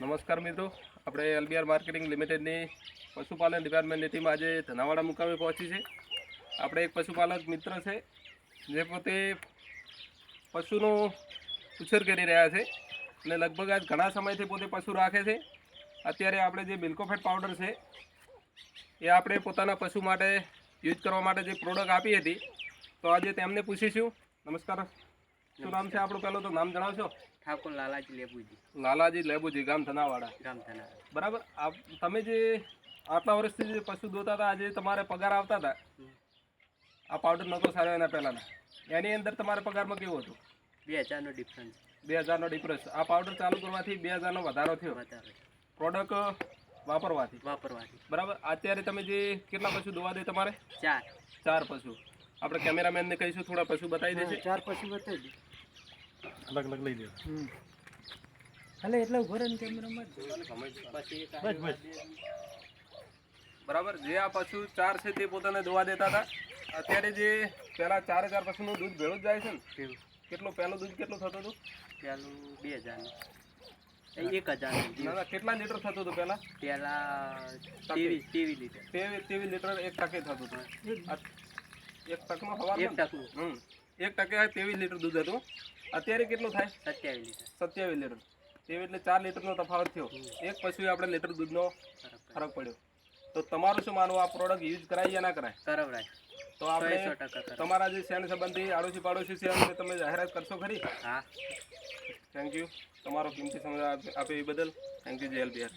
નમસ્કાર મિત્રો. આપણે એલબીઆર માર્કેટિંગ લિમિટેડની પશુપાલન ડિપાર્ટમેન્ટની ટીમ આજે ધનાવાડા મુકામે પહોંચી છે. આપણે એક પશુપાલક મિત્ર છે, જે પોતે પશુનો ઉછેર કરી રહ્યા છે અને લગભગ આજ ઘણા સમયથી પોતે પશુ રાખે છે. અત્યારે આપણે જે મિલ્કોફેટ પાવડર છે, એ આપણે પોતાના પશુ માટે યુઝ કરવા માટે જે પ્રોડક્ટ આપી હતી, તો આજે તેમને પૂછીશું. નમસ્કાર. શું નામ છે આપણું પહેલું તો? નામ જણાવશો? ઠાકોર લાલાજી લેબુજી. લાલાજી લેબુજી ગામ ધનાવાડા ગામ થના બરાબર? આપ તમે જે આટલા વર્ષથી જે પશુ દોતા હતા આજે તમારે પગાર આવતા હતા? આ પાવડર નહોતો સારો એના પહેલાંના. એની અંદર તમારે પગારમાં કેવું હતું? બે હજારનો ડિફરન્સ બે હજારનો ડિફરન્સ આ પાવડર ચાલુ કરવાથી બે હજારનો વધારો થયો. વધારો પ્રોડક્ટ વાપરવાથી. વાપરવાથી. બરાબર? અત્યારે તમે જે કેટલા પશુ દોવા દે તમારે? ચાર. ચાર પશુ. આપણે કેમેરામેનને કહીશું થોડા પશુ બતાવી દેશે ચાર પશુ બતાવી અલગ અલગ લઈ લે હાલે એટલે ઊભો રહે ને કેમેરામાં બરાબર જે આ પશુ ચાર છે તે પોતાને દોવા દેતા હતા. અત્યારે જે પહેલા ચાર હજાર પશુનું દૂધ ભેળું જ જાય છે ને? કેટલું પહેલું દૂધ કેટલું થતું હતું? પેલું બે હજાર એ એક ના કેટલા લીટર થતું હતું પહેલા? પેલા ત્રેવીસ ત્રેવીસ લીટર. તેવી તેવી લીટર એક ટકે થતું હતું. એક. ટકનો હવા એક ટકનું. હમ. એક ટકે તેવીસ લીટર દૂધ હતું. અત્યારે કેટલું થાય? સત્યાવીસ લીટર. સત્યાવીસ લીટર. તેવી એટલે ચાર લીટરનો તફાવત થયો. એક પછી આપણે લીટર દૂધનો ફરક પડ્યો. તો તમારું શું માનવું? આ પ્રોડક્ટ યુઝ કરાય યા ના કરાય? કરાવડાય. તો આપણે તમારા જે શેણ સંબંધી આડોશી પાડોશી છે એમને તમે જાહેરાત કરશો ખરી? હા. થેન્ક યુ તમારો કિંમતી સમય આપે એ બદલ. Thank you જેએલબીઆર